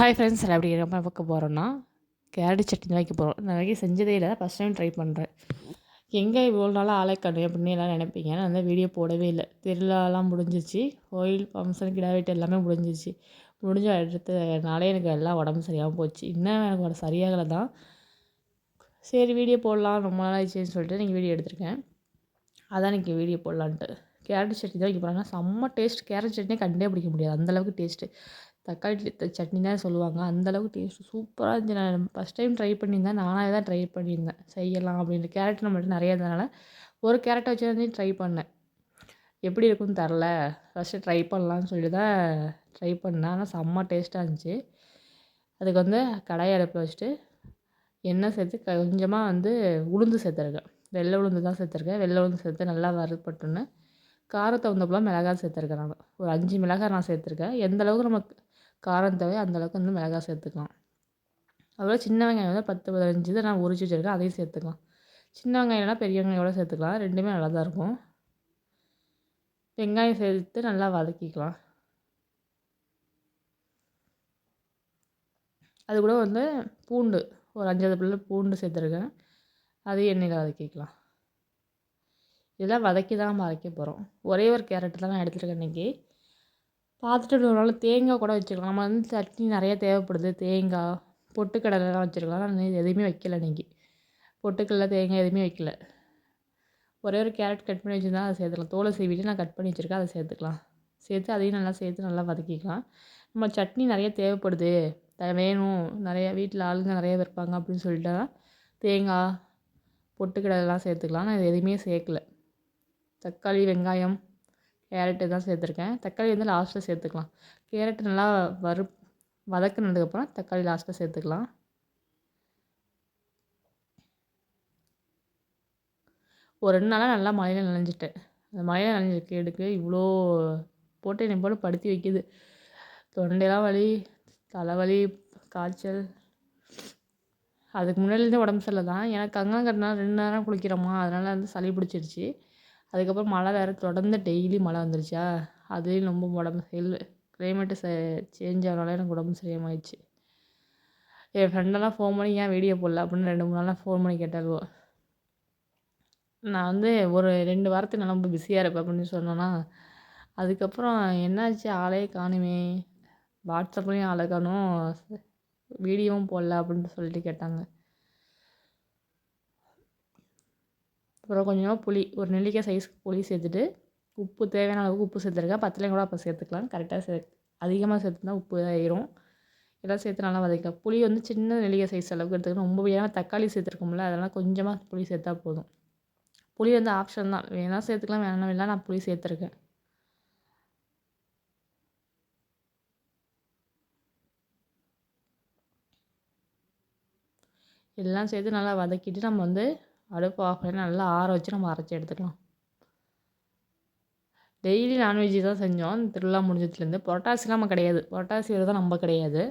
Hi friends அப்படி நம்ம பார்க்க போகிறோன்னா கேரட் சட்னி வைக்க போகிறோம் நான் வரைக்கும் செஞ்சதே இல்லை ஃபஸ்ட் டைம் ட்ரை பண்ணுறேன் எங்கே இவ்வளோ நாளாக ஆளை கண்ணு அப்படின்னு எல்லாம் நினைப்பீங்க. நான் அந்த வீடியோ போடவே இல்லை. திருவிழாலாம் முடிஞ்சிச்சு கோயில் ஃபங்க்ஷன் கிடா வீட்டு எல்லாமே முடிஞ்சிச்சு முடிஞ்ச அடுத்த நாளே எனக்கு எல்லாம் உடம்பு சரியாகவும் போச்சு. இன்னும் எனக்கு உடம்பு சரியாகலை தான். சரி வீடியோ போடலாம். ரொம்ப நாள் ஆயிடுச்சுன்னு சொல்லிட்டு நீங்கள் வீடியோ எடுத்திருக்கேன். அதான் எனக்கு வீடியோ போடலான்ட்டு. கேரட் சட்னி தான் வைக்க போகிறாங்க செம்ம டேஸ்ட் கேரட் சட்னியே கண்டே பிடிக்க முடியாது. அந்தளவுக்கு டேஸ்ட்டு தக்காளி சட்னி தான் சொல்லுவாங்க. அந்தளவுக்கு டேஸ்ட்டு சூப்பராக இருந்துச்சு. நான் ஃபஸ்ட் டைம் ட்ரை பண்ணியிருந்தேன். நானாக தான் ட்ரை பண்ணியிருந்தேன். செய்யலாம் அப்படின்ற கேரட் நம்மள்ட்ட நிறைய இருந்ததுனால ஒரு கேரட்டை வச்சு வந்து ட்ரை பண்ணேன். எப்படி இருக்குன்னு தரல. ஃபஸ்ட்டு ட்ரை பண்ணலான்னு சொல்லி தான் ட்ரை பண்ணேன். ஆனால் செம்ம டேஸ்ட்டாக இருந்துச்சு. அதுக்கு வந்து கடாயை அடுப்பில் வச்சுட்டு எண்ணெய் சேர்த்து கொஞ்சமாக வந்து உளுந்து சேர்த்துருக்கேன். வெள்ளை உளுந்து தான் சேர்த்துருக்கேன். வெள்ளை உளுந்து சேர்த்து நல்லா வறுப்பட்டுன்னு காரத்தை வந்தப்பெல்லாம் மிளகாய் சேர்த்துருக்கேன் நான். ஒரு அஞ்சு மிளகாய் நான் சேர்த்துருக்கேன். எந்த அளவுக்கு நமக்கு காரம் தேவை அந்தளவுக்கு வந்து மிளகாய் சேர்த்துக்கலாம். அப்புறம் சின்ன வெங்காயம் வந்து பத்து பதினஞ்சு இதை நான் உரிச்சு வச்சுருக்கேன். அதையும் சேர்த்துக்கலாம். சின்ன வெங்காயம்னா பெரிய வெங்காயோட சேர்த்துக்கலாம். ரெண்டுமே நல்லா தான் இருக்கும். வெங்காயம் சேர்த்து நல்லா வதக்கிக்கலாம். அது கூட வந்து பூண்டு ஒரு அஞ்சாவது பிள்ளை பூண்டு சேர்த்துருக்கேன். அதையும் எண்ணெயில் வதக்கிக்கலாம். இதெல்லாம் வதக்கி தான் அரைக்க போகிறோம் ஒரே ஒரு கேரட் தான் நான் எடுத்துருக்கேன் இன்றைக்கி பார்த்துட்டு ஒரு நாள் தேங்காய் கூட வச்சுருக்கலாம். நம்ம வந்து சட்னி நிறைய தேவைப்படுது. தேங்காய் பொட்டுக்கடலைலாம் வச்சுருக்கலாம். நான் எதுவுமே வைக்கல இன்றைக்கி பொட்டுக்கடலை தேங்காய் எதுவுமே வைக்கல. ஒரே ஒரு கேரட் கட் பண்ணி வச்சுருந்தா அதை சேர்த்துக்கலாம். தோலை சீவிட்டு நான் கட் பண்ணி வச்சுருக்கேன். அதை சேர்த்துக்கலாம். சேர்த்து அதையும் நல்லா சேர்த்து நல்லா வதக்கிக்கலாம். நம்ம சட்னி நிறைய தேவைப்படுது. வேணும். நிறைய வீட்டில் ஆளுங்க நிறைய இருப்பாங்க அப்படின்னு சொல்லிட்டு தேங்காய் பொட்டுக்கடலைலாம் சேர்த்துக்கலாம். நான் எதுவுமே சேர்க்கல. தக்காளி வெங்காயம் கேரட்டு தான் சேர்த்துருக்கேன். தக்காளி வந்து லாஸ்ட்டில் சேர்த்துக்கலாம். கேரட்டு நல்லா வறு வதக்குனதுக்கப்புறம் தக்காளி லாஸ்ட்டில் சேர்த்துக்கலாம். ஒரு ரெண்டு நாளாக நல்லா மழையில் நனைஞ்சிட்டேன். அந்த மழையில் நனைஞ்ச கேடுக்கு இவ்வளோ போட்டு என்னை போட்டு படுத்தி வைக்கிது. தொண்டையெல்லாம் வலி தலைவலி காய்ச்சல். அதுக்கு முன்னாடிலேருந்தே உடம்பு சரியில்லை தான். எனக்கு கங்கங்கட்டினா ரெண்டு நேரம் குளிக்கிறோமா? அதனால் வந்து சளி பிடிச்சிருச்சு. அதுக்கப்புறம் மழை வேறு தொடர்ந்து டெய்லி மழை வந்துருச்சா? அதுலேயும் ரொம்ப உடம்பு சரியில்லை கிளைமேட்டு ச சேஞ்ச் ஆகிறனால எனக்கு உடம்பு சரியாமல் என் ஃப்ரெண்டெல்லாம் ஃபோன் பண்ணி ஏன் வீடியோ போடல? அப்படின்னு ரெண்டு மூணு நாளாக ஃபோன் பண்ணி கேட்டாலுவோ நான் வந்து ஒரு ரெண்டு வாரத்துக்கு நான் ரொம்ப பிஸியாக இருப்பேன் அப்படின்னு சொன்னேன்னா அதுக்கப்புறம் என்னாச்சு? ஆளே காணுமே. வாட்ஸ்அப்லேயும் ஆளை காணும். வீடியோவும் போடல அப்படின்ட்டு சொல்லிட்டு கேட்டாங்க. அப்புறம் கொஞ்சமாக புளி ஒரு நெல்லிக்காய் சைஸ்க்கு புளி சேர்த்துட்டு உப்பு தேவையான அளவுக்கு உப்பு சேர்த்துருக்கேன் பத்திலையும் கூட அப்போ சேர்த்துக்கலாம். கரெக்டாக சே அதிகமாக சேர்த்துனா உப்பு ஆயிரும் எல்லாம் சேர்த்து நல்லா வதக்கலாம் புளி வந்து சின்ன நெல்லிக்காய் சைஸ் அளவுக்கு எடுத்துக்கணும். ரொம்ப ஏன்னா தக்காளி சேர்த்துருக்கோம்ல அதெல்லாம் கொஞ்சமாக புளி சேர்த்தா போதும். புளி வந்து ஆப்ஷன் தான். வேணால் சேர்த்துக்கலாம் வேணாம் வேணாம் நான் புளி சேர்த்துருக்கேன். எல்லாம் சேர்த்து நல்லா வதக்கிட்டு நம்ம வந்து அடுப்பு ஆஃப் பண்ணி நல்லா ஆற வச்சு நம்ம அரைச்சி எடுத்துக்கலாம். டெய்லி நான்வெஜ் தான் செஞ்சோம். திருவிழா முடிஞ்சதுலேருந்து புரட்டாசிலாம் நம்ம கிடையாது. புரட்டாசி தான் நம்ம கிடையாது.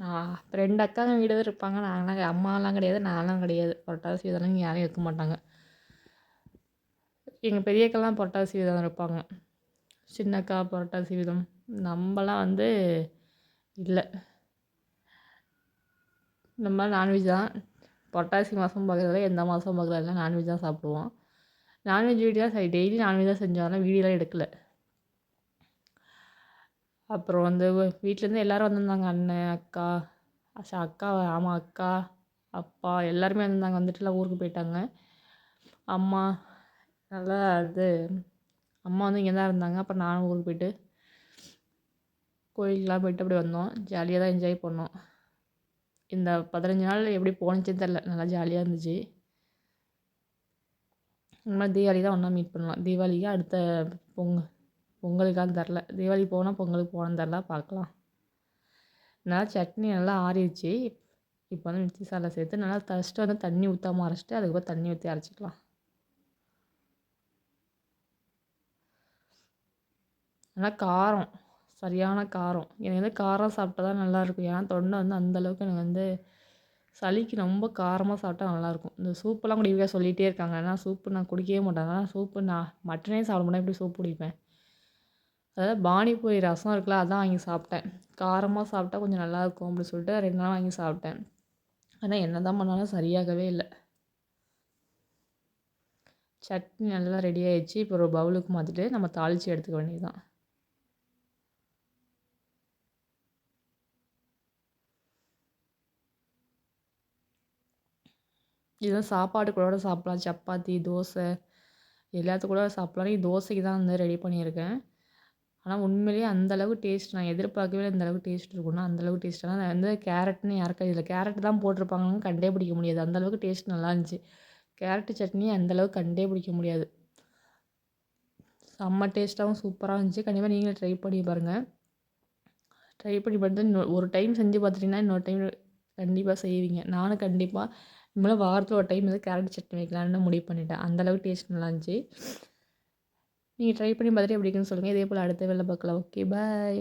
நான் ரெண்டு அக்காங்க வீடு தான் இருப்பாங்க. நாங்களாம் அம்மாலாம் கிடையாது. நான்லாம் கிடையாது. புரட்டாசி இதெல்லாம் யாரும் இருக்க மாட்டாங்க. எங்கள் பெரியக்கெல்லாம் புரட்டாசி விதம் இருப்பாங்க. சின்னக்கா புரட்டாசி விதம். நம்மலாம் வந்து இல்லை. இந்த மாதிரி நான்வெஜ் தான். புரட்டாசி மாதம் பார்க்குறதுல எந்த மாதம் பார்க்குறதுல நான்வெஜ் தான் சாப்பிடுவோம். நான்வெஜ் வீடியோ சரி டெய்லி நான்வெஜ் தான் செஞ்சாலும் வீடியோலாம் எடுக்கல. அப்புறம் வந்து வீட்டிலேருந்து எல்லோரும் வந்திருந்தாங்க அண்ணன் அக்கா அச்சா அக்கா ஆமாம் அக்கா அப்பா எல்லாருமே வந்திருந்தாங்க வந்துட்டுலாம் ஊருக்கு போயிட்டாங்க. அம்மா நல்லா இது அம்மா வந்து இங்கே தான் இருந்தாங்க அப்புறம் நானும் ஊருக்கு போயிட்டு கோயிலுக்கெலாம் போயிட்டு அப்படி வந்தோம். ஜாலியாக தான் என்ஜாய் பண்ணோம். இந்த பதினஞ்சு நாள் எப்படி போணுச்சுன்னு தெரில. நல்லா ஜாலியாக இருந்துச்சு. இந்த தீபாவளி தான் ஒன்றா மீட் பண்ணலாம். தீபாவளிக்கு அடுத்த பொங்கல். பொங்கலுக்கான்னு தெரில. தீபாவளி போனால் பொங்கலுக்கு போகணுன்னு தெரில. பார்க்கலாம். நல்லா சட்னி நல்லா ஆறிடுச்சு. இப்போ வந்து மிக்சி சாரில் சேர்த்து நல்லா ஃபஸ்ட்டு வந்து தண்ணி ஊற்றாம அரைச்சிட்டு அதுக்கப்புறம் தண்ணி ஊற்றி அரைச்சிக்கலாம். நல்லா காரம். சரியான காரம். எனக்கு வந்து காரம் சாப்பிட்டா தான் நல்லாயிருக்கும். ஏன்னா தொண்டை வந்து அந்தளவுக்கு எனக்கு வந்து சளிக்கு ரொம்ப காரமாக சாப்பிட்டா நல்லாயிருக்கும். இந்த சூப்பெல்லாம் குடிக்க சொல்லிகிட்டே இருக்காங்க. ஆனால் சூப்பு நான் குடிக்கவே மாட்டேன். ஆனால் சூப்பு நான் மட்டனே சாப்பிட மாட்டேன். எப்படி சூப் குடிப்பேன்? அதாவது பானிபூரி ரசம் இருக்குல்ல அதான் வாங்கி சாப்பிட்டேன். காரமாக சாப்பிட்டா கொஞ்சம் நல்லாயிருக்கும் அப்படின்னு சொல்லிட்டு ரெண்டு நாள் வாங்கி சாப்பிட்டேன். ஆனால் என்ன தான் பண்ணாலும் சரியாகவே இல்லை. சட்னி நல்லா ரெடி ஆகிடுச்சு இப்போ ஒரு பவுலுக்கு மாற்றிட்டு நம்ம தாளித்து எடுத்துக்க வேண்டியது தான் இதெல்லாம் சாப்பாடு கூட சாப்பிட்லாம். சப்பாத்தி தோசை எல்லாத்து கூட சாப்பிட்லாம். நீ தோசைக்கு தான் வந்து ரெடி பண்ணியிருக்கேன். ஆனால் உண்மையிலேயே அந்தளவுக்கு டேஸ்ட் நான் எதிர்பார்க்கவே இல்லை. இந்த அளவுக்கு டேஸ்ட் இருக்கும்னா. அந்தளவுக்கு டேஸ்ட் ஆனால் வந்து கேரட்னு யாருக்கா இதில் கேரட் தான் போட்டிருப்பாங்கன்னு கண்டே பிடிக்க முடியாது. அந்தளவுக்கு டேஸ்ட் நல்லா இருந்துச்சு. கேரட்டு சட்னி அந்தளவுக்கு கண்டே பிடிக்க முடியாது. செம்ம டேஸ்ட்டாகவும் சூப்பராக இருந்துச்சு. கண்டிப்பாக நீங்களே ட்ரை பண்ணி பாருங்கள் ட்ரை பண்ணி பார்த்து இன்னொரு ஒரு டைம் செஞ்சு பார்த்துட்டிங்கன்னா இன்னொரு டைம் கண்டிப்பாக செய்வீங்க. நானும் கண்டிப்பாக இனிமேல் வாரத்தில் ஒரு டைம் வந்து கேரட் சட்னி வைக்கலான்னு முடிவு பண்ணிட்டேன். அந்தளவுக்கு டேஸ்ட் நல்லா இருந்துச்சு. நீங்கள் ட்ரை பண்ணி பார்த்துட்டு எப்படி இருக்குன்னு சொல்லுங்கள் இதே போல் அடுத்த வேலை பார்க்கலாம். Okay bye